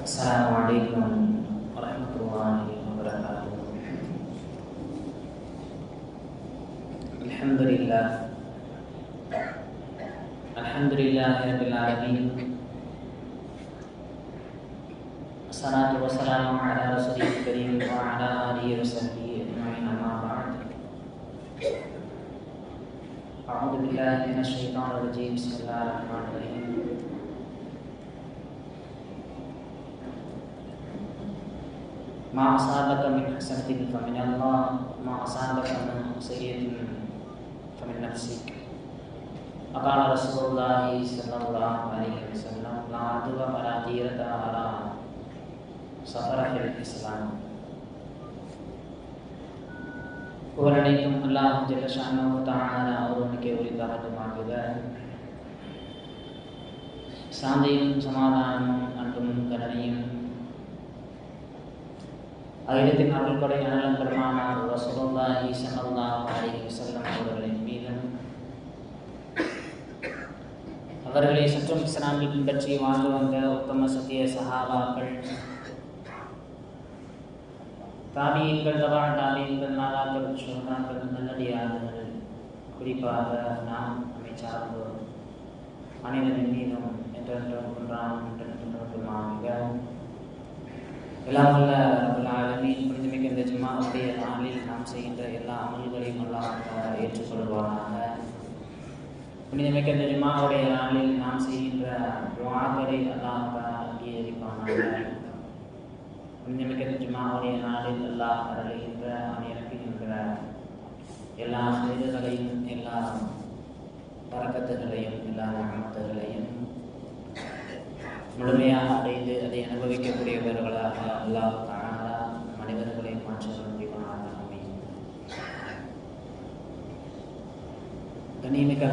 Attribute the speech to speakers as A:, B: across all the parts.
A: السلام عليكم ورحمة الله وبركاته الحمد لله الحمد لله رب العالمين الصلاة والسلام على رسوله الكريم وعلى آله وصحبه أجمعين أما بعد أعوذ بالله من الشيطان الرجيم بسم الله الرحمن الرحيم ما أصابك من حسنة فمن الله ما أصابك من سيئة فمن نفسك وقال رسول الله صلى الله عليه وسلم لا عدو ولا ديرة على سفر في الإسلام புகழனைத்தும் அல்லாஹ் ஜெல்லஷானோ தான ஒருவனுக்கே உரித்தாகட்டுமாகுக சாந்தியும் சமாதானமும் அன்பும் கருணையும் அகிலத்தின் அருள் கொடை அனலம் பெருமானார் ரசூலுல்லாஹி ஸல்லல்லாஹு அலைஹி வஸல்லம் அவர்களின் மீதும் அவர்களை சுற்றும் இஸ்லாமில் பின்பற்றி வாழ்ந்து வந்த உத்தம சத்திய சஹாபாக்கள் தாபியங்கள் தவா தாபியங்கள் நாதாக்கள் சொல்றாங்கள் நல்லடியார்கள் குறிப்பாக நாம் அமைச்சார்ந்தோர் அனைவரின் மீதும் என்றென்றும் ஒன்றாம் என்றென்றும் என்றென்றுமாக எல்லாம் வல்ல ரபுல் புனிதமிக்க இந்த ஜிம்மாவுடைய நாளில் நாம் செய்கின்ற எல்லா அமல்களையும் எல்லாம் ஏற்றுக்கொள்வானாக. புனிதமிக்க இந்த ஜிம்மாவுடைய நாளில் நாம் செய்கின்ற துவாக்களை அல்லாஹ் அங்கீகரிப்பானாக. புனிதமிக்க இந்த ஜிம்மாவுடைய நாளில் அல்லாஹ் அருளுகின்ற அவன் இறக்குகின்ற எல்லா செய்திகளையும் எல்லா பறக்கத்துகளையும் எல்லா நகமத்துகளையும் முழுமையாக அடைந்து அதை அனுபவிக்கக்கூடியவர்களாக அல்லாஹ் தானா மனிதர்களை மாற்ற முடிவானாக அமையும். கண்ணியமிக்க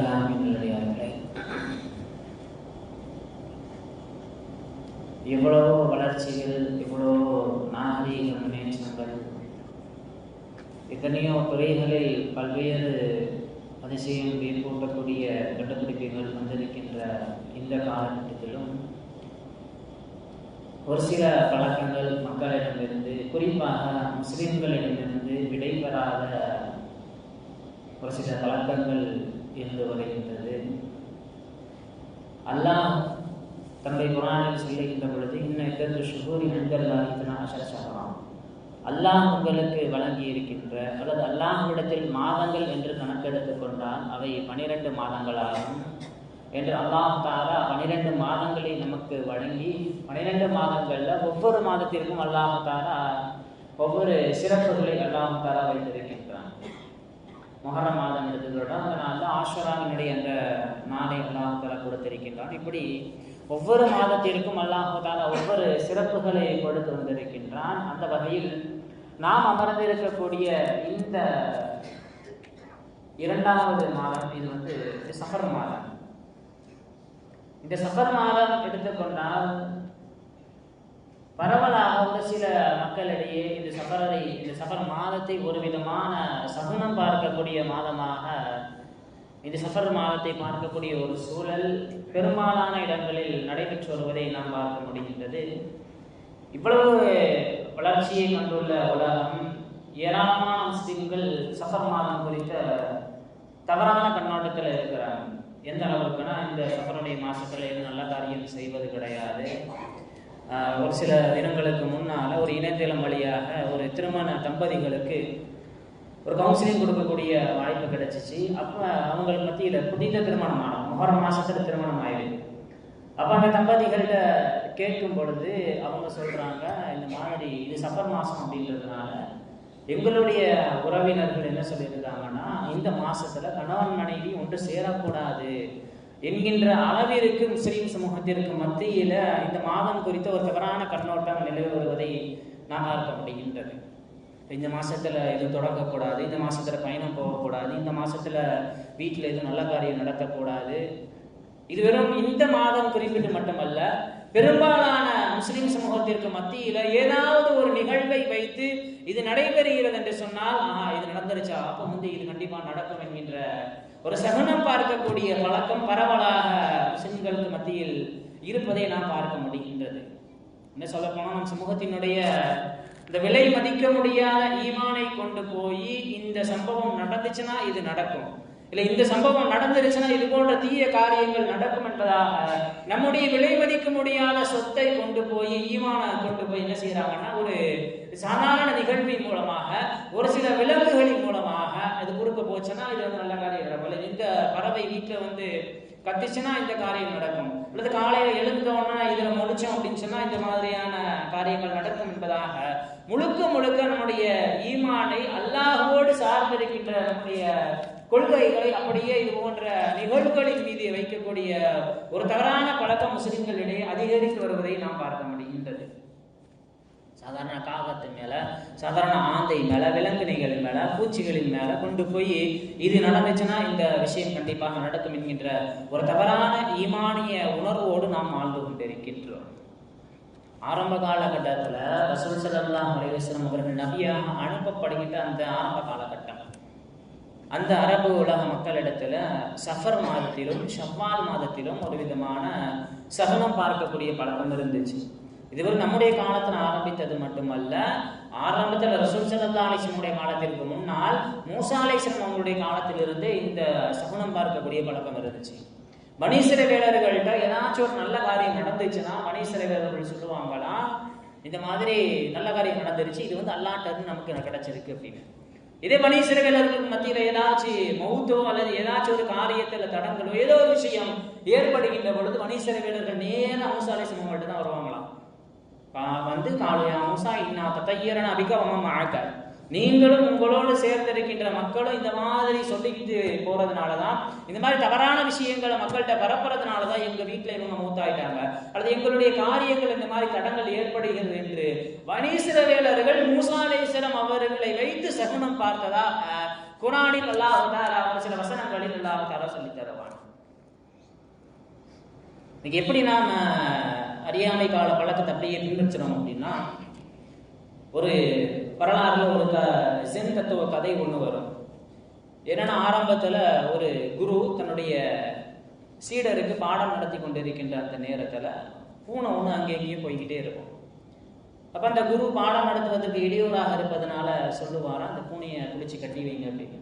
A: எவ்வளவோ வளர்ச்சிகள் எவ்வளவோ நாகரீக முன்னேற்றங்கள் எத்தனையோ துறைகளில் பல்வேறு அதிசயம் கூட்டக்கூடிய கண்டுபிடிப்புகள் வந்திருக்கின்ற இந்த காலகட்டத்திலும் ஒரு சில பழக்கங்கள் மக்களிடமிருந்து குறிப்பாக முஸ்லிம்களிடமிருந்து விடைபெறாத ஒரு சில பழக்கங்கள் இருந்து வருகின்றது. அல்லாஹ் தன்னுடைய குரானில் சொல்லுகின்ற பொழுது இன்னும் எத்தனை ஷுகூரி நண்பர்களாக சகலாம் அல்லாஹ் உங்களுக்கு வழங்கி இருக்கின்ற அல்லது அல்லாஹ்விடத்தில் மாதங்கள் என்று கணக்கெடுத்து கொண்டால் அவை பனிரெண்டு மாதங்களாகும். என்று அல்லாஹ் தாரா பனிரெண்டு மாதங்களை நமக்கு வழங்கி பனிரெண்டு மாதங்களில் ஒவ்வொரு மாதத்திற்கும் அல்லாஹ் தாரா ஒவ்வொரு சிறப்புகளை அல்லாஹ் தாரா வைத்திருக்கின்றான். மொஹர மாதம் எடுத்துக்கிறோம் அதனால் நாளில் ஆஸ்வராவினுடைய அந்த நாளை அல்லாஹ் தாரா கொடுத்திருக்கின்றான். இப்படி ஒவ்வொரு மாதத்திற்கும் அல்லாஹ் தாரா ஒவ்வொரு சிறப்புகளை கொடுத்து வந்திருக்கின்றான். அந்த வகையில் நாம் அமர்ந்திருக்கக்கூடிய இந்த இரண்டாவது மாதம் இது வந்து சஃபர் மாதம். இந்த சஃபர் மாதம் எடுத்துக்கொண்டால் பரவலாக ஒரு சில மக்களிடையே இந்த சஃபரை இந்த சஃபர் மாதத்தை ஒரு விதமான சகுனம் பார்க்கக்கூடிய மாதமாக இந்த சஃபர் மாதத்தை பார்க்கக்கூடிய ஒரு சூழல் பெரும்பாலான இடங்களில் நடைபெற்று வருவதை நாம் பார்க்க முடிகின்றது. இவ்வளவு வளர்ச்சியை கொண்டுள்ள உலகம் ஏராளமான முஸ்லிம்கள் சஃபர் மாதம் குறித்த தவறான கண்ணோட்டத்தில் இருக்கிறார்கள் எந்த அளவுக்குன்னா இந்த சஃபருடைய மாசத்துல எதுவும் நல்ல காரியம் செய்வது கிடையாது. ஒரு சில தினங்களுக்கு முன்னால் ஒரு இணையதளம் வழியாக ஒரு திருமண தம்பதிகளுக்கு ஒரு கவுன்சிலிங் கொடுக்கக்கூடிய வாய்ப்பு கிடைச்சிச்சு. அப்போ அவங்க மத்தியில் புதித ஆகும் முகரம் மாசத்துல திருமணம் ஆயிடுது. அப்போ அந்த தம்பதிகள்கிட்ட கேட்கும் பொழுது அவங்க சொல்கிறாங்க இந்த மாதிரி இது சஃபர் மாதம் அப்படின்றதுனால எங்களுடைய உறவினர்கள் என்ன சொல்லியிருக்காங்கன்னா இந்த மாசத்துல கணவன் மனைவி ஒன்று சேரக்கூடாது என்கின்ற அளவிற்கு முஸ்லீம் சமூகத்திற்கு மத்தியில இந்த மாதம் குறித்த ஒரு தவறான கண்ணோட்டம் நிலவி வருவதை நாம் பார்க்க முடிகின்றது. இந்த மாசத்துல எதுவும் தொடங்கக்கூடாது இந்த மாசத்துல பயணம் போகக்கூடாது இந்த மாசத்துல வீட்டில் எதுவும் நல்ல காரியம் நடத்தக்கூடாது. இது வெறும் இந்த மாதம் குறிப்பிட்டு மட்டுமல்ல பெரும்பாலான முஸ்லிம் சமூகத்திற்கு மத்தியில் ஏதாவது ஒரு நிகழ்வை வைத்து இது நடைபெறுகிறது என்று சொன்னால் ஆஹா இது நடந்துருச்சா? அப்போ வந்து இது கண்டிப்பாக நடக்கும் என்கின்ற ஒரு சகுனம் பார்க்கக்கூடிய பழக்கம் பரவலாக முஸ்லிம்களுக்கு மத்தியில் இருப்பதை நாம் பார்க்க முடிகின்றது. என்ன சொல்ல போனால் நம் சமூகத்தினுடைய இந்த விலை மதிக்க முடியாத ஈமானை கொண்டு போய் இந்த சம்பவம் நடந்துச்சுன்னா இது நடக்கும். இல்ல இந்த சம்பவம் நடந்துருச்சுன்னா இது போன்ற தீய காரியங்கள் நடக்கும் என்பதாக நம்முடைய விலை மதிக்க முடியாத சொத்தை கொண்டு போய் ஈமான கொண்டு போய் என்ன செய்யறாங்கன்னா ஒரு சாதாரண நிகழ்வின் மூலமாக ஒரு சில விலங்குகளின் மூலமாக அது குறுக்க போச்சுன்னா இது வந்து நல்ல காரியம் இந்த பறவை வீட்டுல வந்து கத்துச்சுன்னா இந்த காரியம் நடக்கும். அல்லது காலையில எழுந்தோன்னா இதுல முடிச்சோம் அப்படின்னு சொன்னா இந்த மாதிரியான காரியங்கள் நடக்கும் என்பதாக முழுக்க முழுக்க நம்முடைய ஈமானை அல்லாஹோடு சார்ந்திருக்கின்ற நம்முடைய கொள்கைகளை அப்படியே இது போன்ற நிகழ்வுகளின் மீது வைக்கக்கூடிய ஒரு தவறான பழக்கம் முஸ்லிம்களிடையே அதிகரித்து வருவதை நாம் பார்க்க முடிகின்றது. சாதாரண காகத்து மேல சாதாரண ஆந்தை மேல விலங்கினைகளின் மேல பூச்சிகளின் மேல கொண்டு போய் இது நடந்துச்சுன்னா இந்த விஷயம் கண்டிப்பாக நடக்கும் என்கின்ற ஒரு தவறான ஈமானிய உணர்வோடு நாம் வாழ்ந்து கொண்டிருக்கின்றோம். ஆரம்ப காலகட்டத்தில் ரசூல் ஸல்லல்லாஹு அலைஹி அவர்கள் நபியாக அனுப்பப்படுகின்ற அந்த ஆரம்ப காலகட்டம். அந்த அரபு உலக மக்களிடத்துல சஃபர் மாதத்திலும் ஷவ்வால் மாதத்திலும் ஒரு விதமான சகனம் பார்க்கக்கூடிய பழக்கம் இருந்துச்சு. இதுவரை நம்முடைய காலத்தில் ஆரம்பித்தது மட்டுமல்ல ஆரம்பத்தில் ரசூல் சல்லா அலிஸ்லமுடைய காலத்திற்கு முன்னால் மூசா அலிஸ்லம் அவங்களுடைய காலத்திலிருந்து இந்த சகுனம் பார்க்கக்கூடிய பழக்கம் இருந்துச்சு. மணீஸ்வர வேலர்கள்ட்ட ஏதாச்சும் ஒரு நல்ல காரியம் நடந்துச்சுன்னா மணீஸ்வர வேலர்கள் சொல்லுவாங்களாம் இந்த மாதிரி நல்ல காரியம் நடந்துருச்சு இது வந்து அல்லாட்டருந்து நமக்கு கிடைச்சிருக்கு அப்படின்னு. இதே மணீஸ்வர மத்தியில் ஏதாச்சும் மௌத்தோ அல்லது ஏதாச்சும் ஒரு காரியத்தில் தடங்களோ ஏதோ ஒரு விஷயம் ஏற்படுகின்ற பொழுது மணீஸ்வர வீரர்கள் நேரம் மூசா சிம்மம் மட்டும் தான் வருவாங்களாம் வந்து காலையா மூசா இன்னா தத்தையரன் அபிகவமாக ஆக்க நீங்களும் உங்களோடு சேர்ந்திருக்கின்ற மக்களும் இந்த மாதிரி சொல்லிக்கிட்டு போறதுனாலதான் இந்த மாதிரி தவறான விஷயங்களை மக்கள்கிட்ட பரப்புறதுனாலதான் எங்க வீட்டில் இவங்க மூத்தாயிட்டாங்க. அல்லது எங்களுடைய காரியங்கள் இந்த மாதிரி தடங்கள் ஏற்படுகிறது என்று வனீசிரவேலர்கள் மூசாலேஸ்வரம் அவர்களை வைத்து சகுனம் பார்த்ததா? அஹ், குரானில் அல்லாஹ் சில வசனங்களில் அல்லாஹ் சொல்லி தருவான். இன்னைக்கு எப்படி நாம அறியாமை கால பழக்கத்தை அப்படியே பின்பற்றுறோம் அப்படின்னா ஒரு வரலாறுல ஒரு க சென் தத்துவ கதை ஒன்று வரும். என்னன்னா ஆரம்பத்தில் ஒரு குரு தன்னுடைய சீடருக்கு பாடம் நடத்தி கொண்டிருக்கின்ற அந்த நேரத்தில் பூனை ஒன்று அங்கே இங்கேயும் போய்கிட்டே இருக்கும். அப்போ அந்த குரு பாடம் நடத்துவதற்கு இடையூறாக இருப்பதனால சொல்லுவாராம் அந்த பூனையை பிடிச்சி கட்டி வைங்க அப்படின்னு.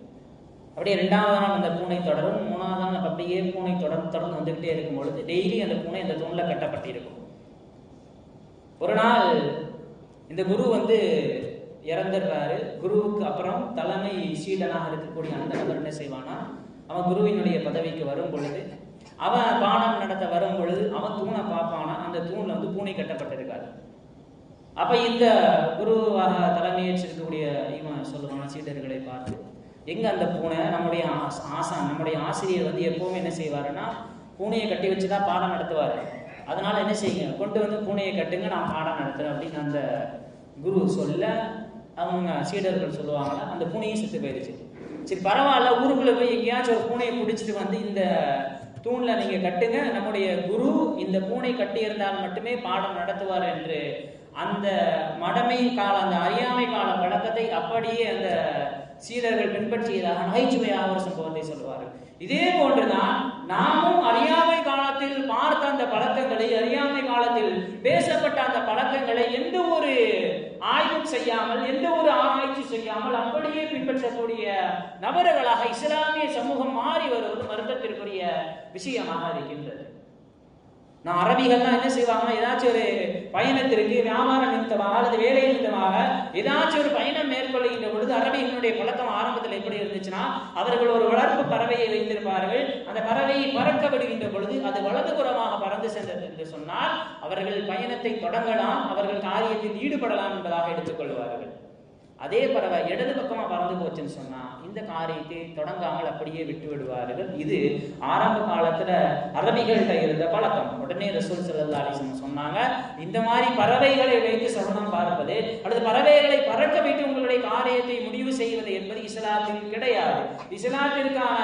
A: அப்படியே ரெண்டாவது நாள் அந்த பூனை தொடரும். மூணாவது நாள் அப்படியே பூனை தொடர்ந்து தொடர்ந்து வந்துக்கிட்டே இருக்கும் பொழுது டெய்லி அந்த பூனை அந்த தூணில் கட்டப்பட்டிருக்கும். ஒரு நாள் இந்த குரு வந்து இறந்துடுறாரு. குருவுக்கு அப்புறம் தலைமை சீடனாக இருக்கக்கூடிய அந்த நபர் என்ன செய்வானா அவன் குருவினுடைய பதவிக்கு வரும் பொழுது அவன் பாடம் நடத்த வரும் பொழுது அவன் தூணை பார்ப்பானா? அந்த தூணில் வந்து பூனை கட்டப்பட்டிருக்காது. அப்ப இந்த குருவாக தலைமையேற்றிருக்கக்கூடிய இவன் சொல்லுவான் சீடர்களை பார்த்து எங்க அந்த பூனை? நம்முடைய ஆசான் நம்முடைய ஆசிரியர் வந்து எப்பவுமே என்ன செய்வாருன்னா பூனையை கட்டி வச்சுதான் பாடம் நடத்துவாரு. அதனால என்ன செய்யுங்க கொண்டு வந்து பூனையை கட்டுங்க நான் பாடம் நடத்துறேன் அப்படின்னு அந்த குரு சொல்ல அவங்க சீடர்கள் சொல்லுவாங்க அந்த பூனையும் செத்து போயிடுச்சு. சரி பரவாயில்ல ஊருக்குள்ள போய் எங்கேயாச்சும் ஒரு பூனையை பிடிச்சிட்டு வந்து இந்த தூணில் நீங்கள் கட்டுங்க. நம்முடைய குரு இந்த பூனை கட்டியிருந்தால் மட்டுமே பாடம் நடத்துவார் என்று அந்த மடமை கால அந்த அறியாமை கால பழக்கத்தை அப்படியே அந்த சீடர்கள் பின்பற்றியதாக நகைச்சுவையாக ஒரு சம்பவத்தை சொல்வார்கள் இதே போன்றுதான் நாமும் அறியாமை காலத்தில் பார்த்த அந்த பழக்கங்களை அறியாமை காலத்தில் பேசப்பட்ட அந்த பழக்கங்களை எந்த ஒரு ஆய்வும் செய்யாமல் எந்த ஒரு ஆராய்ச்சி செய்யாமல் அப்படியே பின்பற்றக்கூடிய நபர்களாக இஸ்லாமிய சமூகம் மாறி வருவது வருத்தத்திற்குரிய விஷயமாக இருக்கின்றது. நான் அரபிகள்லாம் என்ன செய்வாங்க ஏதாச்சும் ஒரு பயணத்திற்கு வியாபார நிமித்தமாக அல்லது வேலை நிமித்தமாக ஏதாச்சும் ஒரு பயணம் மேற்கொள்கின்ற பொழுது அரபிகளுடைய பழக்கம் ஆரம்பத்தில் எப்படி இருந்துச்சுன்னா அவர்கள் ஒரு வளர்ப்பு பறவையை வைத்திருப்பார்கள். அந்த பறவையை பறக்க விடுகின்ற பொழுது அது வலதுபுறமாக பறந்து சென்றது என்று சொன்னால் அவர்கள் பயணத்தை தொடங்கலாம் அவர்கள் காரியத்தில் ஈடுபடலாம் என்பதாக எடுத்துக்கொள்வார்கள். அதே பறவை இடது பக்கமாக பறந்து போச்சுன்னு சொன்னால் இந்த காரியத்தை தொடங்காமல் அப்படியே விட்டு விடுவார்கள். இது ஆரம்ப காலத்துல அரபிகள்கிட்ட இருந்த பழக்கம். உடனே ரசூல் ஸல்லல்லாஹு அலைஹி சொன்னாங்க இந்த மாதிரி பறவைகளை வைத்து சகுனம் பார்ப்பது அல்லது பறவைகளை பறக்க வைத்து உங்களுடைய காரியத்தை முடிவு செய்வது என்பது இஸ்லாத்தில் கிடையாது. இஸ்லாத்திற்கான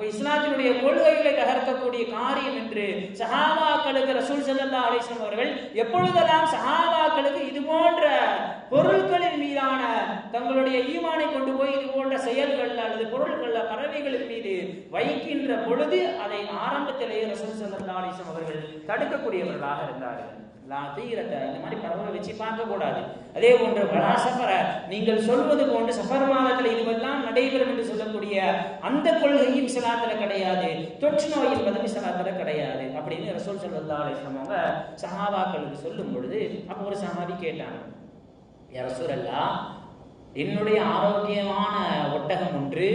A: அப்ப இஸ்லாத்தினுடைய கொள்கைகளை தகர்க்கக்கூடிய காரியம் என்று சஹாபாக்களுக்கு ரசூல் சல்லா அலிஸ்லாம் அவர்கள் எப்பொழுதெல்லாம் சஹாபாக்களுக்கு இது போன்ற பொருட்களின் மீதான தங்களுடைய ஈமானை கொண்டு போய் இது போன்ற செயல்கள் அல்லது பொருட்கள் பறவைகளின் மீது வைக்கின்ற பொழுது அதை ஆரம்பத்திலேயே ரசூல் சல்லா அலிஸ்லாம் அவர்கள் தடுக்கக்கூடியவர்களாக இருந்தார்கள். தீரத்தை இந்த மாதிரி பறவை வச்சு பார்க்க கூடாது அதே போன்று வலா சஃபர நீங்கள் சொல்வது போன்று சஃபர் மாதத்தில் இதுவெல்லாம் நடைபெறும் என்று சொல்லக்கூடிய அந்த கொள்கையும் இஸ்லாத்துல கிடையாது. தொற்று நோய் என்பதும் இஸ்லாத்துல கிடையாது. அப்படின்னு ரசூல் சொல்லா அலைஹி அவங்க சஹாபாக்களுக்கு சொல்லும் பொழுது அப்போ ஒரு சஹாபி கேட்டாங்க யா என்னுடைய ஆரோக்கியமான ஒட்டகம் ஒன்று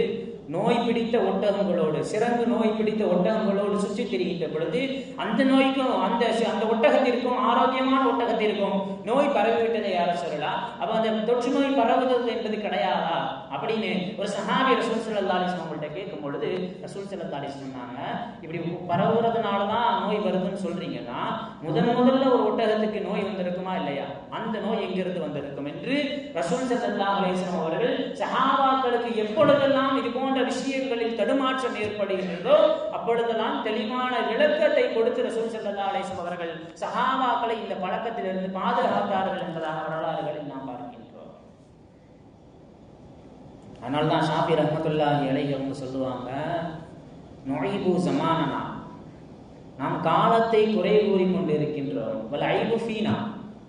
A: நோய் பிடித்த ஒட்டகங்களோடு சிறந்து நோய் பிடித்த ஒட்டகங்களோடு சுற்றி திரிகின்ற பொழுது அந்த நோய்க்கும் அந்த அந்த ஒட்டகத்திற்கும் ஆரோக்கியமான ஒட்டகத்திற்கும் நோய் பரவிவிட்டதை யாரும் சொல்லலாம். அப்போ அந்த தொற்று நோய் பரவுவது என்பது கிடையாதா? அப்படின்னு ஒரு சஹாபி ரசூல் சல்லா அலிஸ்லாம் அவங்கள்ட்ட கேட்கும் பொழுது ரசூல் சல்லா சொன்னாங்க இப்படி பரவுறதுனால தான் நோய் வருதுன்னு சொல்றீங்கன்னா முதன் முதல்ல ஒரு ஒட்டகத்துக்கு நோய் வந்திருக்குமா இல்லையா? அந்த நோய் எங்கிருந்து வந்திருக்கும் என்று ரசூல் சல்லா அலிஸ்லாம் அவர்கள் சஹாபாக்களுக்கு எப்பொழுதெல்லாம் இது போன்ற விஷயங்களில் தடுமாற்றம் ஏற்படுகின்றதோ அப்பொழுதெல்லாம் தெளிவான விளக்கத்தை கொடுத்து ரசூல் சல்லா அலிஸ்லாம் அவர்கள் சஹாபாக்களை இந்த பழக்கத்திலிருந்து பாதுகாத்தார்கள் என்பதாக வரலாறுகளில் நாம் பார்க்கின்றோம் அதனால தான் ஷாஃபி ரஹமத்துல்லாஹி அலைஹி அவங்க சொல்லுவாங்க நுழைபு சமானனா. நாம் காலத்தை குறை கூறி கொண்டு இருக்கின்றோம் ஐபு ஃபீனா.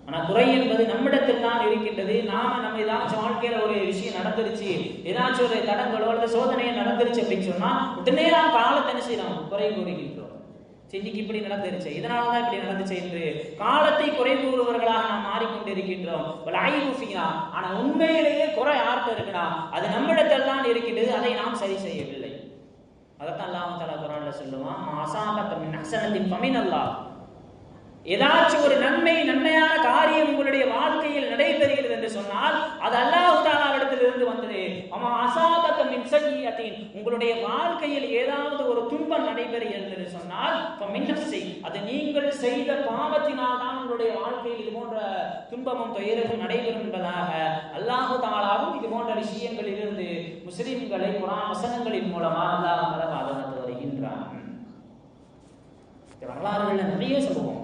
A: ஆனால் குறை என்பது நம்மிடத்தில் தான் இருக்கின்றது. நாம் நம்ம ஏதாச்சும் வாழ்க்கையில் ஒரு விஷயம் நடந்துருச்சு ஏதாச்சும் ஒரு தடங்களோ அல்லது சோதனையோ நடந்துருச்சு அப்படின்னு சொன்னால் உடனே நாம் காலத்தை என்ன செய்யறோம் குறை கூறுகின்றோம். இன்னைக்கு இப்படி நடந்துருச்சு. இதனாலதான் இப்படி நடந்துச்சு என்று காலத்தை குறை கூறுவர்களாக நாம் மாறிக்கொண்டிருக்கின்றோம். வல் ஆனா உண்மையிலேயே குறை யார்கிட்ட இருக்குன்னா அது நம்மிடத்தில் தான் இருக்கின்றது. அதை நாம் சரி செய்யவில்லை. அதைத்தான் அல்லாஹ் தலா குரான்ல சொல்லுவான் அசாபத்த அசனத்தின் பமின் அல்லாஹ். ஏதாச்சும் ஒரு நன்மை நன்மையான காரியம் உங்களுடைய வாழ்க்கையில் நடைபெறுகிறது என்று சொன்னால் அது அல்லாஹு தாலாவிடத்தில் இருந்து வந்தது. அம்மா அசாபத்த மின் உங்களுடைய வாழ்க்கையில் ஏதாவது ஒரு துன்பம் நடைபெறுகிறது என்று சொன்னால் மின்னசை அது நீங்கள் செய்த பாவத்தினால் தான் உங்களுடைய வாழ்க்கையில் இது போன்ற துன்பமும் துயரமும் நடைபெறும் என்பதாக அல்லாஹு தாலாவும் இது போன்ற விஷயங்களில் இருந்து முஸ்லிம்களை குரான் வசனங்களின் மூலமாக அல்லாஹ் பாதுகாத்து வருகின்றான். வரலாறுகளில் நிறைய சம்பவம்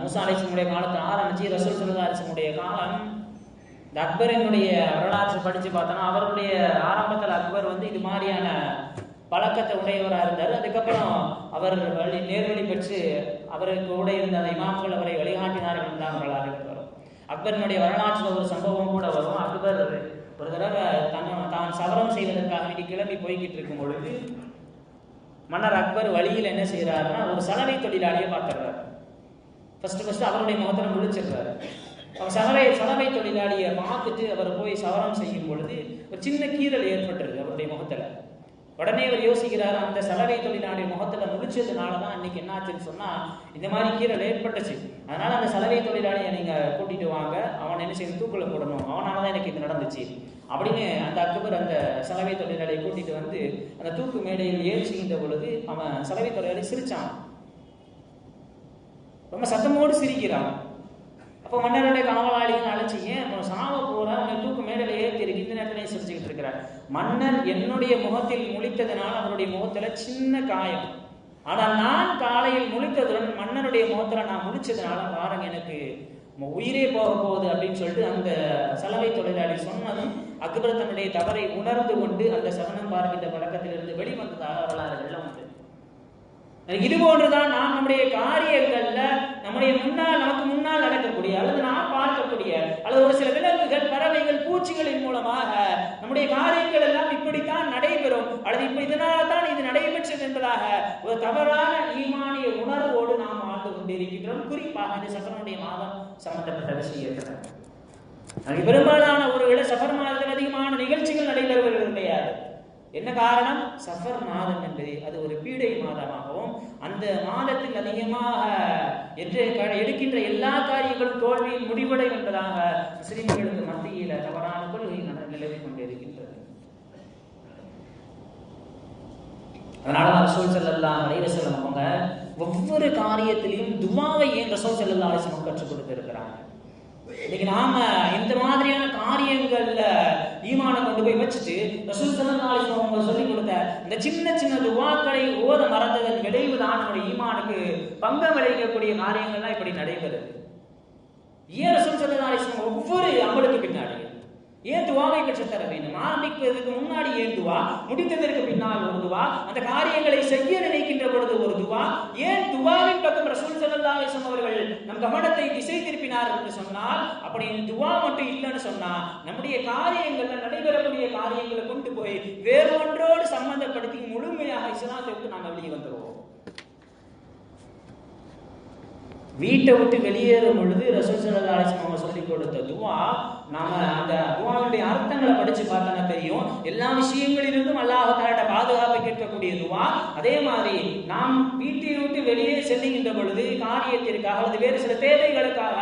A: மூசா அலிசனுடைய காலத்தை ஆரம்பிச்சு ரசூல் சல்லா அலிசனுடைய காலம் இந்த அக்பரினுடைய வரலாற்று படித்து பார்த்தோன்னா அவருடைய ஆரம்பத்தில் அக்பர் வந்து இது மாதிரியான பழக்கத்தை உடையவராக இருந்தார். அதுக்கப்புறம் அவர் வழி நேர்வழி பெற்று அவருக்கு கூட இருந்த அந்த இமாம்கள் அவரை வழிகாட்டினார்கள் தான் வரலாறு வரும். அக்பரினுடைய வரலாற்றில் ஒரு சம்பவம் கூட வரும். அக்பர் ஒரு தடவை தன் தான் சவரம் செய்வதற்காக வேண்டி கிளம்பி போய்கிட்டு இருக்கும் பொழுது மன்னர் அக்பர் வழியில் என்ன செய்கிறாருன்னா ஒரு சலவை தொழிலாளியை பார்த்துறாரு ஃபஸ்ட்டு ஃபஸ்ட்டு அவருடைய முகத்தில் முழிச்சிடுறாரு. அவர் சலவை சலவை தொழிலாளியை பார்த்துட்டு அவர் போய் சவரம் செய்யும் பொழுது ஒரு சின்ன கீறல் ஏற்பட்டிருக்கு அவருடைய முகத்தில். உடனே அவர் யோசிக்கிறார் அந்த சலவை தொழிலாளி முகத்துல முழிச்சதுனால தான் இன்னைக்கு என்னாச்சுன்னு சொன்னால் இந்த மாதிரி கீரல் ஏற்பட்டுச்சு. அதனால் அந்த சலவை தொழிலாளியை நீங்கள் கூட்டிட்டு வாங்க. அவன் என்ன செய்யணும்? தூக்குல போடணும். அவனால தான் எனக்கு இது நடந்துச்சு. அப்படின்னு அந்த அக்பர் அந்த சலவை தொழிலாளியை கூட்டிட்டு வந்து அந்த தூக்கு மேடையில் ஏறி செய்கின்ற பொழுது அவன் சலவை தொழிலாளி சிரிச்சான். ரொம்ப சத்தமோடு சிரிக்கிறான். அப்போ மன்னருடைய காவலாளிகள் அழைச்சி ஏன் அவன் சாவ போற? அவனை தூக்கு மேடையில ஏற்றி இருக்கு. இந்த நேரத்தில் சிரிச்சுக்கிட்டு இருக்கிறார் மன்னர் என்னுடைய முகத்தில் முழித்ததனால் அவருடைய முகத்துல சின்ன காயம். ஆனால் நான் காலையில் முழித்ததுடன் மன்னருடைய முகத்துல நான் முழிச்சதுனால பாருங்க எனக்கு உயிரே போக போகுது அப்படின்னு சொல்லிட்டு அந்த சலவை தொழிலாளி சொன்னதும் அக்பர் தன்னுடைய தவறை உணர்ந்து கொண்டு அந்த சவனம் பார்க்கின்ற பழக்கத்திலிருந்து வெளிவந்ததாக வரலாறுகள்லாம் உண்டு இது போன்றுதான் நாம் நம்முடைய காரியங்கள்ல நம்முடைய முன்னால் நமக்கு முன்னால் நடக்கக்கூடிய அல்லது நாம் பார்க்கக்கூடிய அல்லது ஒரு சில விலங்குகள் பறவைகள் பூச்சிகளின் மூலமாக நம்முடைய காரியங்கள் எல்லாம் இப்படித்தான் நடைபெறும். அல்லது இப்ப இதனால தான் இது நடைபெற்றது என்பதாக ஒரு தவறான ஈமானிய உணர்வோடு நாம் வாழ்ந்து கொண்டிருக்கின்றோம். குறிப்பாக இந்த சஃபரனுடைய மாதம் சம்பந்தப்பட்ட விஷயத்தில். பெரும்பாலான ஒரு சஃபர் மாதத்தில் அதிகமான நிகழ்ச்சிகள் நடைபெறுவது கிடையாது. என்ன காரணம்? சஃபர் மாதம் என்பது. அது ஒரு பீடை மாதமாகவும் அந்த மாதத்தில் அதிகமாக என்று எடுக்கின்ற எல்லா காரியங்களும் தோல்வியில் முடிவடையும் என்பதாக முஸ்லிம்களுக்கு மத்தியில் தவறான கொள்கை நிலவி கொண்டிருக்கின்றது. அதனால ரசோல் செல்லல்லாம் அலைவசல்லம் அவங்க ஒவ்வொரு காரியத்திலையும் துமாவை ஏன் ரசோல் செல்லல்லா அலிசம் கற்றுக் கொடுத்திருக்கிறாங்க? இன்னைக்கு நாம இந்த மாதிரியான காரியங்கள்ல ஈமான கொண்டு போய் வச்சுட்டு ரசூல் அவங்க சொல்லி கொடுத்த இந்த சின்ன சின்ன துவாக்களை ஓத மறந்ததன் விளைவு தான் நம்முடைய ஈமானுக்கு பங்கம் விளைவிக்கக்கூடிய காரியங்கள்லாம் இப்படி நடைபெறுது. ஏன் ரசூல் ஒவ்வொரு அமலுக்கு பின்னாடி? ஏன் துவாவை கற்றுத்தர வேண்டும். ஆரம்பிப்பதற்கு முன்னாடி ஏன் துவா முடித்ததற்கு பின்னால் ஒரு துவா அந்த காரியங்களை செய்ய நினைக்கின்ற பொழுது ஒரு துவா ஏன் துவாவின் பக்கம் ரசூல் ஸல்லல்லாஹு அவர்கள் நம் கவனத்தை திசை திருப்பினார் என்று சொன்னால் அப்படி துவா மட்டும் இல்லைன்னு சொன்னா நம்முடைய காரியங்கள்ல நடைபெறக்கூடிய காரியங்களை கொண்டு போய் வேறொன்றோடு சம்பந்தப்படுத்தி முழுமையாக இஸ்லாத்தை விட்டு நாங்கள் வெளியே வந்துடுவோம் வீட்டை விட்டு வெளியேறும் பொழுது ரசூல் ஸல்லல்லாஹு அலைஹி அவங்க சொல்லிக் கொடுத்த துவா நாம அதனுடைய அர்த்தங்களை படிச்சு பார்த்தனா தெரியும். எல்லா விஷயங்களிலிருந்தும் அல்லாஹ் தஆலா பாதுகாப்பு கேட்கக்கூடிய துவா அதே மாதிரி நாம் வீட்டை விட்டு வெளியே செல்லுகின்ற பொழுது காரியத்திற்காக அல்லது வேறு சில தேவைகளுக்காக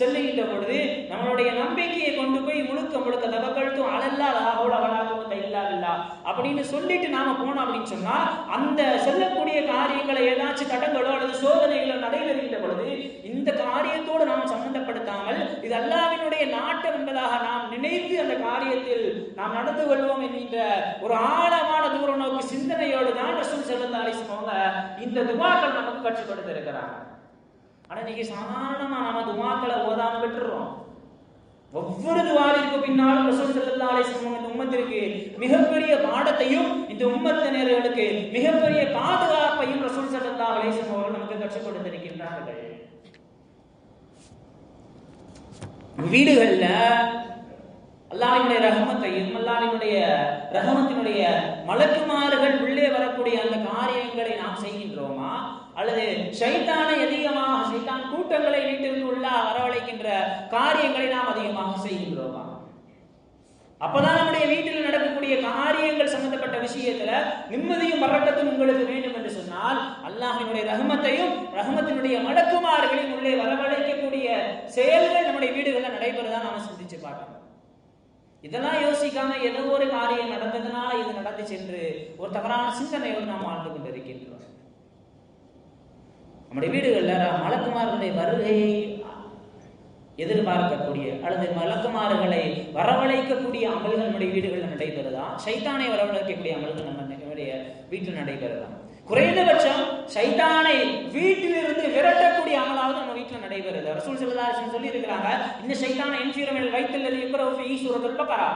A: செல்லுகின்ற பொழுது நம்மளுடைய நம்பிக்கையை கொண்டு போய் முழுக்க முழுக்க தவக்கழுத்தும் அலல்லா லாஹவுல வலா இல்லா இல்லா அப்படின்னு சொல்லிட்டு நாம போனோம் அப்படின்னு சொன்னா அந்த செல்லக்கூடிய காரியங்களை ஏதாச்சும் தடங்களோ அல்லது சோதனைகளோ நடைபெறுகின்ற பொழுது இந்த காரியத்தோடு நாம் சம்பந்தப்படுத்தாமல் இது அல்லாவினுடைய நாட்டம் என்பதாக நாம் நினைத்து அந்த காரியத்தில் நாம் நடந்து கொள்வோம் என்கின்ற ஒரு ஆழமான தூர நோக்கு சிந்தனையோடு தான் ரசூல் ஸல்லல்லாஹு அலைஹி இந்த துவாக்கள் நமக்கு கற்றுக் கொடுத்திருக்கிறாங்க. ஆனா இன்னைக்கு சாதாரணமா நாம துவாக்களை ஓதாம விட்டுறோம். ஒவ்வொரு துவாரிற்கு பின்னாலும் ரசூல் ஸல்லல்லாஹு இந்த உம்மத்திற்கு மிகப்பெரிய பாடத்தையும் இந்த உம்மத்தினர்களுக்கு மிகப்பெரிய பாதுகாப்பையும் ரசூல் ஸல்லல்லாஹு அலைஹி அவர்கள் நமக்கு கற்றுக் கொடுத்திருக்கின்றார்கள். வீடுகள்ல அல்லாவினுடைய ரகமத்தையும் அல்லாவினுடைய ரகமத்தினுடைய மலக்குமாறுகள் உள்ளே வரக்கூடிய அந்த காரியங்களை நாம் செய்கின்றோமா? அல்லது ஷைத்தானை அதிகமாக சைத்தான் கூட்டங்களை வீட்டிற்கு உள்ளா வரவழைக்கின்ற காரியங்களை நாம் அதிகமாக செய்கின்றோமா? அப்பதான் நம்முடைய வீட்டில் நடக்கக்கூடிய காரியங்கள் சம்பந்தப்பட்ட விஷயத்துல நிம்மதியும் பறக்கத்தும் உங்களுக்கு வேண்டும் என்று சொன்னால் அல்லாஹினுடைய ரஹமத்தையும் ரஹமத்தினுடைய மடக்குமார்களையும் உள்ளே வரவழைக்கக்கூடிய செயல்கள் நம்முடைய வீடுகளில் நடைபெறதான் நாம சிந்திச்சு பார்க்கணும். இதெல்லாம் யோசிக்காம ஏதோ ஒரு காரியம் நடந்ததுனால இது நடந்து சென்று ஒரு தவறான சிந்தனையோடு நாம் வாழ்ந்து கொண்டிருக்கின்றோம். நம்முடைய வீடுகளில் மலக்குமார்களுடைய வருகையை எதிர்பார்க்கக்கூடிய அல்லது மலக்குமார்களை வரவழைக்கக்கூடிய அமல்கள் நம்முடைய வீடுகளில் நடைபெறுதா? சைத்தானை வரவழைக்கக்கூடிய அமல்கள் நம்ம நம்முடைய வீட்டில் நடைபெறுதா? குறைந்தபட்சம் சைத்தானை வீட்டிலிருந்து விரட்டக்கூடிய அமலாவது நம்ம வீட்டில் நடைபெறுது. ரசூல் சிலதாசன் சொல்லி இருக்கிறாங்க இந்த சைத்தான என்ஃபீரமல் வைத்துள்ளது இப்ரஹி ஈஸ்வரத்தில் பக்கரா.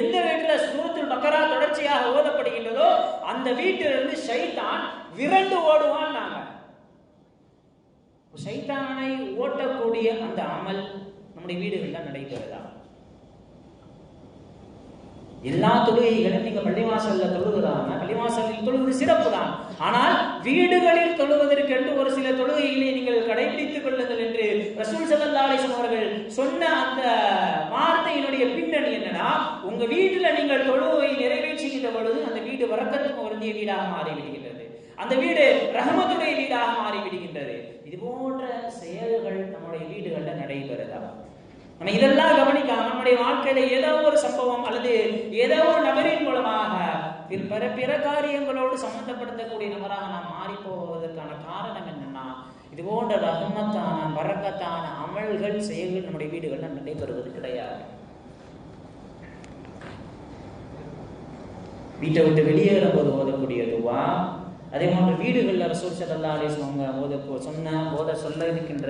A: எந்த வீட்டுல சூரத்தில் பக்கரா தொடர்ச்சியாக ஓதப்படுகின்றதோ அந்த வீட்டிலிருந்து சைத்தான் விரண்டு ஓடுவான் நாங்க சைத்தானை ஓட்டக்கூடிய அந்த அமல் நம்முடைய வீடுகளில் நடைபெறுதா? எல்லா தொழுகைகளும் நீங்க பள்ளிவாசல்ல தொழுகிறாங்க பள்ளிவாசலில் தொழுவது சிறப்பு தான் ஆனால் வீடுகளில் தொழுவதற்கென்று ஒரு சில தொழுகைகளை நீங்கள் கடைபிடித்துக் கொள்ளுங்கள் என்று ரசூல் சல்லா அவர்கள் சொன்ன அந்த வார்த்தையினுடைய பின்னணி என்னன்னா உங்க வீட்டுல நீங்கள் தொழுவை நிறைவேற்றுகின்ற பொழுது அந்த வீடு வரக்கத்துக்கு வருந்திய வீடாக மாறிவிடுகின்றது. அந்த வீடு ரஹமத்துடைய வீடாக மாறிவிடுகின்றது. இது போன்ற செயல்கள் நம்முடைய வீடுகளில் நடைபெறுதா? நம்ம இதெல்லாம் கவனிக்காம நம்முடைய வாழ்க்கையில ஏதோ ஒரு சம்பவம் அல்லது ஏதோ ஒரு நபரின் மூலமாக பிற பிற காரியங்களோடு சம்பந்தப்படுத்தக்கூடிய நபராக நாம் மாறி போவதற்கான காரணம் என்னன்னா இது போன்ற ரகமத்தான வரக்கத்தான அமல்கள் செயல்கள் நம்முடைய வீடுகளில் நடைபெறுவது கிடையாது. வீட்டை விட்டு வெளியேறும் போது ஓதக்கூடிய துவா அதே போன்று வீடுகளில் ரசூல் சல்லா சொல்லுவாங்க ஓத சொன்ன ஓத சொல்ல இருக்கின்ற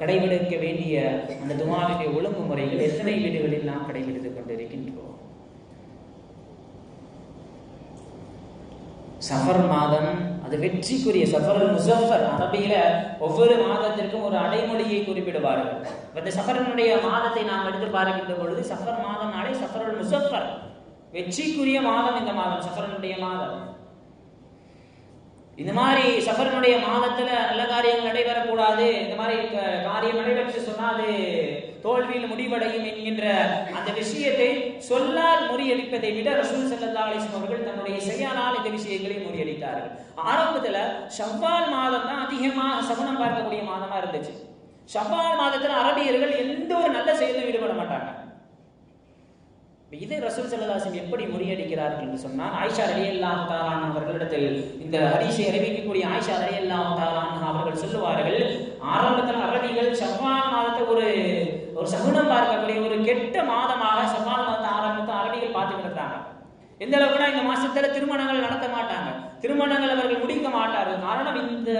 A: கடைபிடிக்க வேண்டிய அந்த துவாவினுடைய ஒழுங்குமுறைகள் எத்தனை வீடுகளில் நாம் கடைபிடித்துக் கொண்டிருக்கின்றோம்? சஃபர் மாதம் அது வெற்றிக்குரிய சஃபர் முசஃபர் அரபியில ஒவ்வொரு மாதத்திற்கும் ஒரு அடைமொழியை குறிப்பிடுவார்கள். இந்த சஃபரனுடைய மாதத்தை நாம் எடுத்து பார்க்கின்ற பொழுது சஃபர் மாதம் நாளை சஃபர் முசஃபர் வெற்றிக்குரிய மாதம் இந்த மாதம் சஃபரனுடைய மாதம். இந்த மாதிரி சஃபரனுடைய மாதத்துல நல்ல காரியங்கள் நடைபெறக்கூடாது. இந்த மாதிரி காரியம் நடைபெற்று சொன்னால் தோல்வியில் முடிவடையும் என்கின்ற அந்த விஷயத்தை சொல்லால் முறியடிப்பதை விட ரசூல் சல்லா அலிஸ்லாம் அவர்கள் தன்னுடைய செயலால் இந்த விஷயங்களை முறியடித்தார்கள். ஆரம்பத்துல ஷவ்வால் மாதம் தான் அதிகமாக சகுனம் பார்க்கக்கூடிய மாதமா இருந்துச்சு. ஷவ்வால் மாதத்துல அரபியர்கள் எந்த ஒரு நல்ல செயலும் ஈடுபட மாட்டாங்க. இப்போ இதை ரசூல் செல்லதாசம் எப்படி முறியடிக்கிறார்கள் என்று சொன்னால் ஆயிஷா இல்லாம தஆலா அவர்களிடத்தில் இந்த ஹரிஷை அறிவிக்கக்கூடிய ஆயிஷா இல்லாம தஆலா அவர்கள் சொல்லுவார்கள் ஆரம்பத்தில் அரபிகள் ஷவ்வால் மாதத்தை ஒரு ஒரு சகுனம் பார்க்கக்கூடிய ஒரு கெட்ட மாதமாக ஷவ்வால் மாதத்தை ஆரம்பத்தை அரபிகள் பார்த்துட்டு இருக்காங்க எந்த அளவுக்குனா இந்த மாசத்துல திருமணங்கள் நடத்த மாட்டாங்க. திருமணங்கள் அவர்கள் முடிக்க மாட்டார்கள். காரணம் இந்த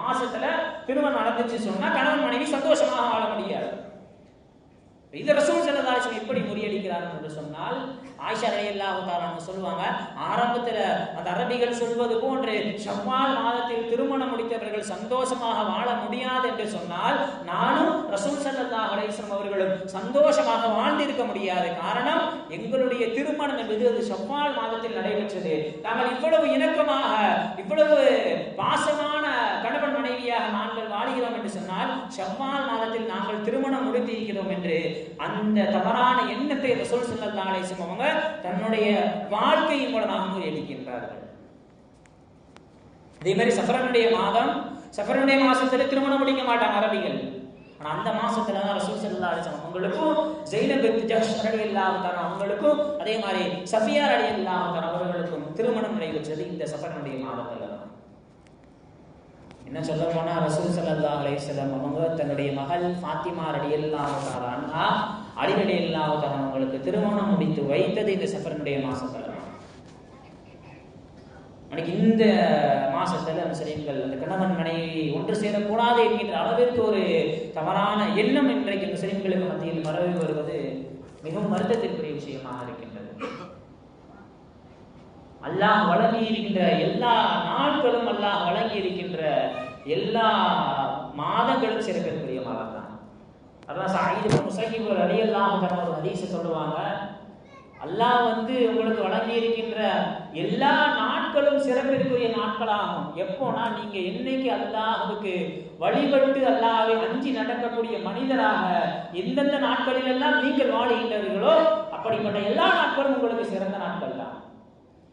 A: மாசத்துல திருமணம் நடந்துச்சு சொன்னா கணவன் மனைவி சந்தோஷமாக வாழ முடியாது. இந்த ரசூல் சல்லல்லாஹு எப்படி முறியடிக்கிறார் என்று சொன்னால் ஆயிஷா ரலியல்லாஹு தஆலா சொல்லுவாங்க ஆரம்பத்துல அந்த அரபிகள் சொல்வது போன்று ஷவ்வால் மாதத்தில் திருமணம் முடித்தவர்கள் சந்தோஷமாக வாழ முடியாது என்று சொன்னால் நானும் ரசூல் செல்லல்லா அலைஹி அவர்களும் சந்தோஷமாக வாழ்ந்திருக்க முடியாது. காரணம் எங்களுடைய திருமணம் என்பது அது ஷவ்வால் மாதத்தில் நடைபெற்றது. நாங்கள் இவ்வளவு இணக்கமாக இவ்வளவு பாசமான நாங்கள் வாழுகிறோம் என்று சொன்னால் ஷவ்வால் மாதத்தில் நாங்கள் திருமணம் முடித்திருக்கிறோம் என்று அந்த தவறான எண்ணத்தை ரசூல் ஸல்லல்லாஹு அலைஹி வஸல்லம் அவங்க தன்னுடைய வாழ்க்கையின் மூலமாக முறியடிக்கின்றார்கள். அதே மாதிரி சஃபரனுடைய மாதம் சஃபரனுடைய மாசத்துல திருமணம் முடிக்க மாட்டாங்க அரபிகள். ஆனா அந்த மாசத்துல தான் ரசூல் செல்லா அலிசம் அவங்களுக்கும் ஜெயினப் பின்த் ஜஹ்ஷ் அவங்களுக்கும் அதே மாதிரி சஃபியார் அடி தஆலா அவர்களுக்கும் திருமணம் நடைபெற்றது இந்த சஃபரனுடைய மாதத்துல. என்ன சொல்ல போனா ரசூல் சல்லா அலைஹி அவங்க தன்னுடைய மகள் ஃபாத்திமா ரலியல்லாஹு அடிநடை அன்ஹா அவங்களுக்கு திருமணம் முடித்து வைத்தது இந்த சஃபரனுடைய மாசத்துல. அன்னைக்கு இந்த மாசத்துல முஸ்லீம்கள் அந்த கணவன் மனைவி ஒன்று சேரக்கூடாது என்கின்ற அளவிற்கு ஒரு தவறான எண்ணம் இன்றைக்கு முஸ்லீம்களுக்கு மத்தியில் பரவி வருவது மிகவும் வருத்தத்திற்குரிய விஷயமாக இருக்கின்றது. அல்லாஹ் வழங்கி இருக்கின்ற எல்லா நாட்களும் அல்லாஹ் வழங்கி இருக்கின்ற எல்லா மாதங்களும் சிறப்பிற்குரிய மாதம் தான் அதான் சாயிது முசஹிப் ரலியல்லாஹு தஆலா ஒரு ஹதீஸ் சொல்லுவாங்க. அல்லாஹ் வந்து உங்களுக்கு வழங்கி இருக்கின்ற எல்லா நாட்களும் சிறப்பிற்குரிய நாட்களாகும். எப்போனா நீங்க என்னைக்கு அல்லாஹுக்கு வழிபட்டு அல்லாவை அஞ்சி நடக்கக்கூடிய மனிதராக எந்தெந்த நாட்களிலெல்லாம் நீங்கள் வாழுகின்றீர்களோ அப்படிப்பட்ட எல்லா நாட்களும் உங்களுக்கு சிறந்த நாட்கள் தான்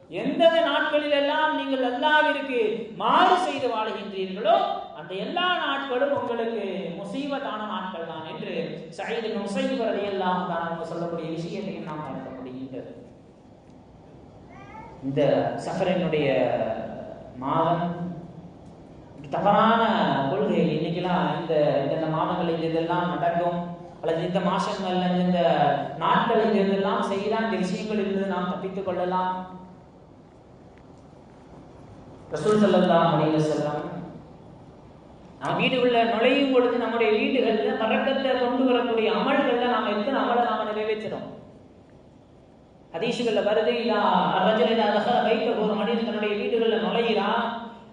A: எந்தெந்த நாட்களில் எல்லாம் நீங்கள் அல்லாவிற்கு மாறு செய்து வாழுகின்றீர்களோ அந்த எல்லா நாட்களும் உங்களுக்கு முசீவத்தான நாட்கள் தான் என்று சைது முசைவர் எல்லாம் தான் சொல்லக்கூடிய விஷயத்தையும் நாம் பார்க்க முடிகின்றது இந்த சஃபரனுடைய மாதம் தவறான கொள்கை இன்னைக்கெல்லாம் இந்த இந்த மாதங்களில் இதெல்லாம் நடக்கும் அல்லது இந்த மாசங்கள்ல இந்த நாட்களில் இருந்தெல்லாம் செய்யலாம் இந்த விஷயங்களிலிருந்து நாம் தப்பித்துக் கொள்ளலாம். ரசூல் ஸல்லல்லாஹு அலைஹி வஸல்லம் நம்ம வீட்டுக்குள்ள நுழையும் பொழுது நம்முடைய வீடுகளில் பறக்கத்தை கொண்டு வரக்கூடிய அமல்களில் நாம எத்தனை அமலை நாம் நிறைவேற்றணும் ஹதீஷுகள்ல வருது இல்லா ரஜலிதா தஹல பைத்த ஒரு மனிதன் தன்னுடைய வீடுகளில் நுழையிறான்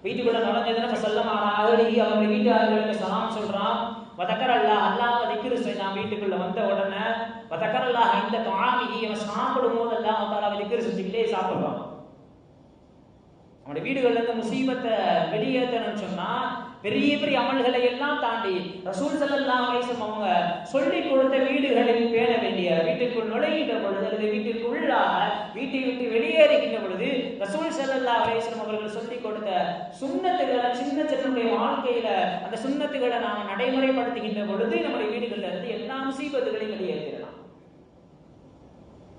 A: வீட்டுக்குள்ள நுழைஞ்சதுன்னு செல்லமான அகடி அவருடைய வீட்டுக்காரர்களுக்கு சலாம் சொல்றான் வதக்கர் அல்லா அல்லாஹ் திக்ரு செய்தான் வீட்டுக்குள்ள வந்த உடனே வதக்கர் அல்லாஹ் இந்த தாமிகி அவன் சாப்பிடும் போது அல்லாஹ் தாலா திக்ரு செஞ்சுக்கிட்டே சாப்பிடுவான். அவனுடைய வீடுகள்ல இருந்து முசீபத்தை வெளியேற்றணும்னு சொன்னா பெரிய பெரிய அமல்களை எல்லாம் தாண்டி ரசூல் ஸல்லல்லாஹு அலைஹி அவங்க சொல்லி கொடுத்த வீடுகளில் பேண வேண்டிய வீட்டுக்குள் நுழைகின்ற பொழுது அல்லது வீட்டிற்கு உள்ளாக வீட்டை விட்டு வெளியேறுகின்ற பொழுது ரசூல் செல்லல்லா அலைஹி அவர்கள் சொல்லி கொடுத்த சுண்ணத்துகளை சின்ன சின்னனுடைய வாழ்க்கையில அந்த சுண்ணத்துகளை நாம் நடைமுறைப்படுத்துகின்ற பொழுது நம்முடைய வீடுகளில் இருந்து எல்லா முசீபத்துகளையும் வெளியேறுகிறோம்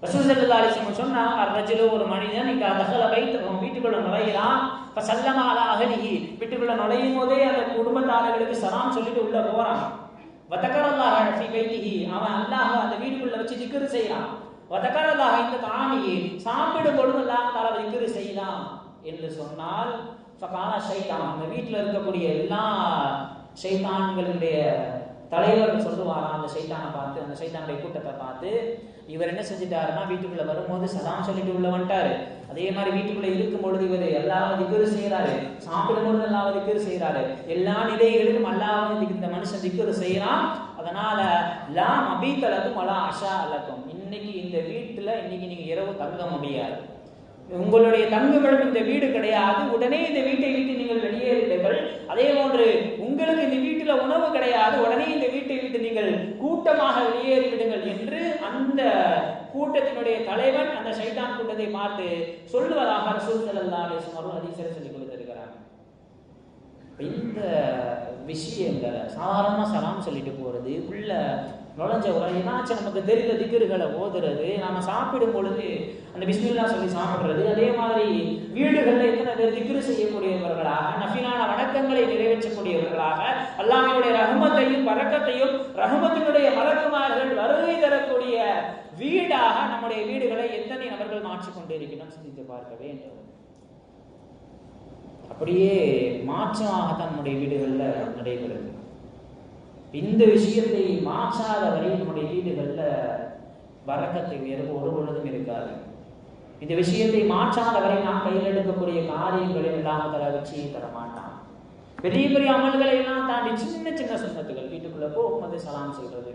A: ரசூல் ஸல்லல்லாஹு அலைஹி வஸல்லம் சொன்னாங்க அர்ரஜுலு ஒரு மனிதன் இங்க தகல வைத்து வீட்டுக்குள்ள நுழைகிறான். இப்போ சல்லமா அலா அஹலிஹி. வீட்டுக்குள்ள நுழையும் போதே அந்த குடும்பத்தாரர்களுக்கு சலாம் சொல்லிட்டு உள்ள போறான். வதக்கரல்லாஹ ஃபி பைத்திஹி. அவன் அல்லாஹ் அந்த வீட்டுக்குள்ள வச்சு திக்ர் செய்யறான் வதக்கரல்லாஹ இந்த தாமியை சாப்பிடும் பொழுது அல்லாஹ் தஆலா திக்ர் செய்யலாம் என்று சொன்னால் ஃபகான ஷைத்தான் அந்த வீட்டில் இருக்கக்கூடிய எல்லா ஷைத்தான்களுடைய தலைவர் சொல்லுவாராம் அந்த சைத்தானை பார்த்து அந்த சைத்தானுடைய கூட்டத்தை பார்த்து இவர் என்ன செஞ்சுட்டாருன்னா வீட்டுக்குள்ள வரும்போது சலாம் சொல்லிட்டு உள்ள வந்துட்டாரு. அதே மாதிரி வீட்டுக்குள்ள இருக்கும் பொழுது இவர் எல்லா திக்கரும் செய்யறாரு சாப்பிடும் பொழுது எல்லா திக்ரு செய்யறாரு எல்லா நிலைகளிலும் அல்லாவது இந்த மனுஷன் திக்ரு செய்யறான் அதனால லாம் அபீத்தலக்கும் அலா அஷா அலக்கும். இன்னைக்கு இந்த வீட்டுல இன்னைக்கு நீங்க இரவு தங்க முடியாது. உங்களுடைய தங்குமிடம் இந்த வீடு கிடையாது. உடனே இந்த வீட்டை விட்டு நீங்கள் வெளியேறிடுங்கள் அதே போன்று உங்களுக்கு இந்த வீட்டில் உணவு கிடையாது. உடனே இந்த வீட்டை விட்டு நீங்கள் கூட்டமாக வெளியேறிவிடுங்கள் என்று அந்த கூட்டத்தினுடைய தலைவன் அந்த சைதான் கூட்டத்தை பார்த்து சொல்லுவதாக ரசூல் ஸல்லல்லாஹு அலைஹி வஸல்லம் கொடுத்திருக்கிறாங்க இந்த விஷயங்களை சாதாரணமாக சலாம் சொல்லிட்டு போகிறது உள்ள நுழைஞ்ச உடனே ஏதாச்சும் நமக்கு தெரிந்த திக்கர்களை ஓதுறது நாம சாப்பிடும் பொழுது அந்த பிஸ்மில்லா சொல்லி சாப்பிட்றது அதே மாதிரி வீடுகளில் எத்தனை பேர் திக்ரு செய்யக்கூடியவர்களாக நஃபினான வணக்கங்களை நிறைவேற்றக்கூடியவர்களாக அல்லாமையுடைய ரகுமத்தையும் பறக்கத்தையும் ரகுமத்தினுடைய மலக்குமார்கள் வருகை தரக்கூடிய வீடாக நம்முடைய வீடுகளை எத்தனை நபர்கள் மாற்றிக்கொண்டு சிந்தித்து பார்க்க வேண்டும் அப்படியே மாற்றமாகத்தான் நம்முடைய வீடுகளில் நடைபெறுது. இந்த விஷயத்தை மாற்றாத வரை நம்முடைய வீடுகளில் வரக்கத்தை வேறு ஒரு பொழுதும் இருக்காது. இந்த விஷயத்தை மாற்றாத வரை நாம் கையில் எடுக்கக்கூடிய காரியங்களில் எல்லாம் தர வச்சு தர மாட்டான். பெரிய பெரிய அமல்களை எல்லாம் தாண்டி சின்ன சின்ன சுண்ணத்துகள் வீட்டுக்குள்ள போகும்போது சலாம் செய்வது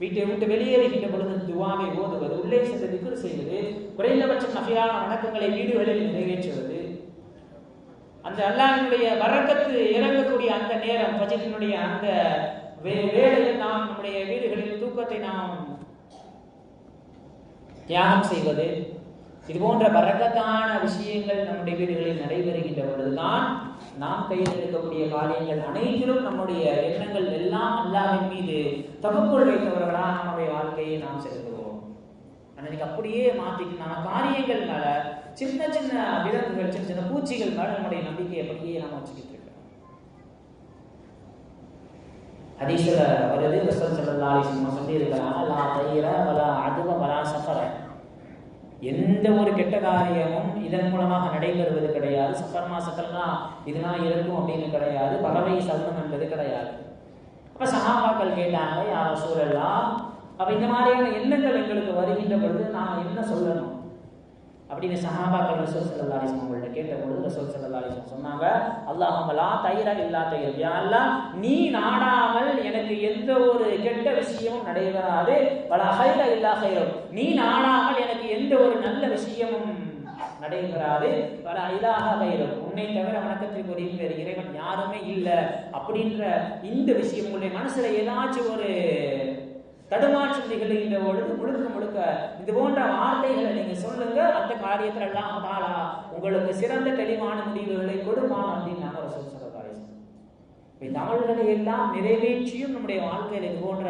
A: வீட்டை விட்டு வெளியேறுகின்ற பொழுது துவாவை ஓதுவது உள்ளே சென்று திக்கு செய்வது குறைந்தபட்சம் நகையான வணக்கங்களை வீடுகளில் நிறைவேற்றுவது. அந்த அல்லாஹினுடைய வரக்கத்து இறங்கக்கூடிய அந்த நேரம் பஜத்தினுடைய அந்த வே- வேளையில் நாம் நம்முடைய வீடுகளில் தூக்கத்தை நாம் தியாகம் செய்வது இது போன்ற பறக்கத்தான விஷயங்கள் நம்முடைய வீடுகளில் நடைபெறுகின்ற பொழுதுதான் நாம் கையில் இருக்கக்கூடிய காரியங்கள் அனைத்திலும் நம்முடைய எண்ணங்கள் எல்லாம் அல்லாவின் மீது தவக்குள் வைத்தவர்களாக நம்முடைய வாழ்க்கையை நாம் செலுத்துவோம். அன்னைக்கு அப்படியே மாற்றிக்கலாம் காரியங்கள் மேல சின்ன சின்ன விலங்குகள் சின்ன சின்ன பூச்சிகள் மேல நம்முடைய நம்பிக்கையை அப்படியே நாம் வச்சுக்கிட்டு இருக்கோம் ஹதீஸில் வருது ரசூல் ஸல்லல்லாஹு அலைஹி வஸல்லம் சொல்லி லா தைர வலா அதுவ வலா சஃபர. எந்த ஒரு கெட்ட காரியமும் இதன் மூலமாக நடைபெறுவது கிடையாது. சஃபர் மாசத்துலலாம் இதெல்லாம் இருக்கும் அப்படின்னு கிடையாது. பறவை சலனம் என்பது கிடையாது. அப்போ சகாபாக்கள் கேட்டாங்க யார் சூழலாம் அப்ப இந்த மாதிரியான எண்ணங்கள் எங்களுக்கு வருகின்ற பொழுது நாம் என்ன சொல்லணும்? அப்படின்னு சஹாபாக்கள் ரசூல் ஸல்லல்லாஹு அலைஹி வஸல்லம் அவங்கள்ட்ட கேட்டபொழுது ரசூல் ஸல்லல்லாஹு அலைஹி சொன்னாங்க அல்லாஹும்ம லா தைர இல்லா தயிர். யா நீ நாடாமல் எனக்கு எந்த ஒரு கெட்ட விஷயமும் நடைபெறாது. பல ஹைர இல்லா ஹைரம் நீ நாடாமல் எனக்கு எந்த ஒரு நல்ல விஷயமும் நடைபெறாது. பல இலாஹ வைரம் உன்னை தவிர வணக்கத்திற்குரிய வேறு இறைவன் யாருமே இல்லை. அப்படின்ற இந்த விஷயம் உங்களுடைய மனசுல ஏதாச்சும் ஒரு தடுமாற்றம் நிகழ்கின்ற பொழுது முழுக்க முழுக்க இது போன்ற வார்த்தைகளை நீங்க சொல்லுங்க அந்த காரியத்துல எல்லாம் தாளா உங்களுக்கு சிறந்த தெளிவான முடிவுகளை கொடுப்பான் அப்படின்னு நாங்கள் ரசூல் ஸல்லல்லாஹு அலைஹி இந்த அமல்களை எல்லாம் நிறைவேற்றியும் நம்முடைய வாழ்க்கையில் இது போன்ற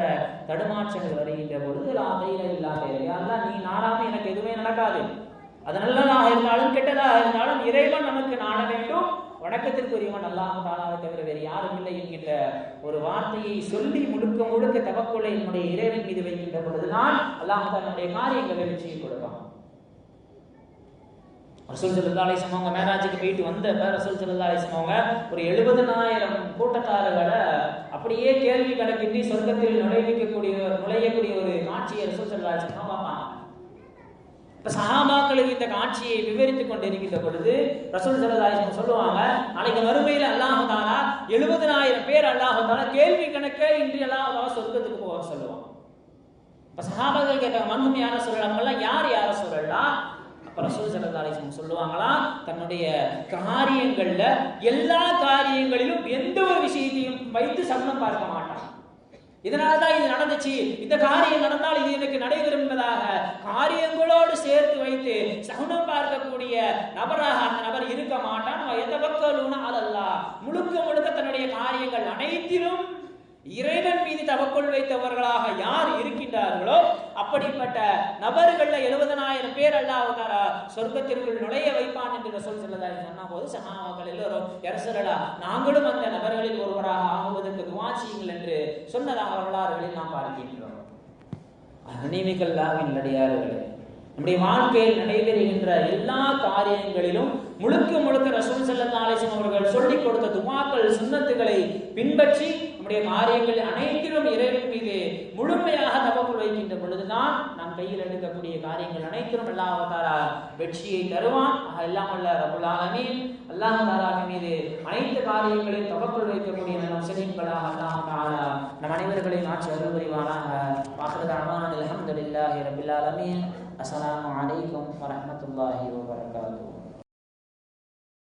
A: தடுமாற்றங்கள் வருகின்ற பொழுது லா தைர இல்லாத தைர நீ நாடாம எனக்கு எதுவுமே நடக்காது. அது நல்லதாக இருந்தாலும் கெட்டதாக இருந்தாலும் இறைவன் நமக்கு நாட வேண்டும். வணக்கத்திற்குரியவன் அல்லாஹ் தாலாவை தவிர வேறு யாரும் இல்லை என்கின்ற ஒரு வார்த்தையை சொல்லி முழுக்க முழுக்க தவக்குலை என்னுடைய இறைவன் மீது வைக்கின்ற பொழுதுதான் அல்லாஹ் தன்னுடைய காரியங்களை வெற்றியை கொடுப்பான். ரசூல் சல்லா அலிஸ்லாம் அவங்க மேராஜுக்கு போயிட்டு வந்தப்ப ரசூல் சல்லா அலிஸ்லாம் அவங்க ஒரு எழுபதனாயிரம் கூட்டத்தாரர்களை அப்படியே கேள்வி கணக்கின்றி சொர்க்கத்தில் நுழைவிக்கக்கூடிய நுழையக்கூடிய ஒரு காட்சியை ரசூல் சல்லா அலிஸ்லாம் பார்ப்பாங்க இப்ப சஹாபாக்களுக்கு இந்த காட்சியை விவரித்துக் கொண்டிருக்கின்ற பொழுது ரசூல் சல்லா சொல்லுவாங்க நாளைக்கு வறுமையில் அல்லாஹு தாலா எழுபதனாயிரம் பேர் அல்லாஹு தாலா கேள்வி கணக்கே இன்றி அல்லாஹா சொர்க்கத்துக்கு போக சொல்லுவாங்க இப்ப சஹாபாக்கள் கேட்டாங்க மண்மும் யார சொல்லலாம் யார் யார சொல்லலாம் அப்ப ரசூல் சல்லா சொல்லுவாங்களா தன்னுடைய காரியங்கள்ல எல்லா காரியங்களிலும் எந்த ஒரு விஷயத்தையும் வைத்து சம்மம் பார்க்க மாட்டான் இதனால்தான் இது நடந்துச்சு. இந்த காரியம் நடந்தால் இது எனக்கு நடைபெறும் என்பதாக காரியங்களோடு சேர்த்து வைத்து சகுனம் பார்க்கக்கூடிய நபராக அந்த நபர் இருக்க மாட்டான். எந்த பக்கம் அல்லா முழுக்க முழுக்க தன்னுடைய காரியங்கள் அனைத்திலும் இறைவன் மீது தவக்குள் வைத்தவர்களாக யார் இருக்கின்றார்களோ அப்படிப்பட்ட நபர்கள்ல எழுபதனாயிரம் பேர் அல்லாஹாரா சொர்க்கத்திற்குள் நுழைய வைப்பான் என்று சொல் செல்லதா சொன்ன போது சகாபாக்கள் எல்லோரும் எரசரடா நாங்களும் அந்த நபர்களில் ஒருவராக ஆகுவதற்கு துவாச்சியுங்கள் என்று சொன்னதாக வரலாறுகளில் நாம் பார்க்கின்றோம். அனிமிகல்லாவின் நடிகார்களே நம்முடைய வாழ்க்கையில் நடைபெறுகின்ற எல்லா காரியங்களிலும் முழுக்க முழுக்க ரசூல் செல்லத்தாலேசன் அவர்கள் சொல்லிக் கொடுத்த துமாக்கள் சுன்னத்துகளை பின்பற்றி நம்முடைய காரியங்கள் அனைத்திலும் இறைவன் மீது முழுமையாக தவக்குள் வைக்கின்ற பொழுதுதான் நாம் கையில் எடுக்கக்கூடிய காரியங்கள் அனைத்திலும் அல்லாஹ் தாரா வெற்றியை தருவான். எல்லாம் அல்ல ரபுல் ஆலமீன். அல்லாஹ் தாராவின் மீது அனைத்து காரியங்களையும் தவக்குள் வைக்கக்கூடிய நம் முஸ்லிம்களாக அல்லாஹ் தாரா நம் அனைவர்களையும் ஆட்சி அருள் புரிவாராக வாஹிரு அலமதுல்லாஹி ரபுல்லாலமீன் அஸ்லாம் வலைக்கம் வரமத்துல்லாஹி அலைக்கும்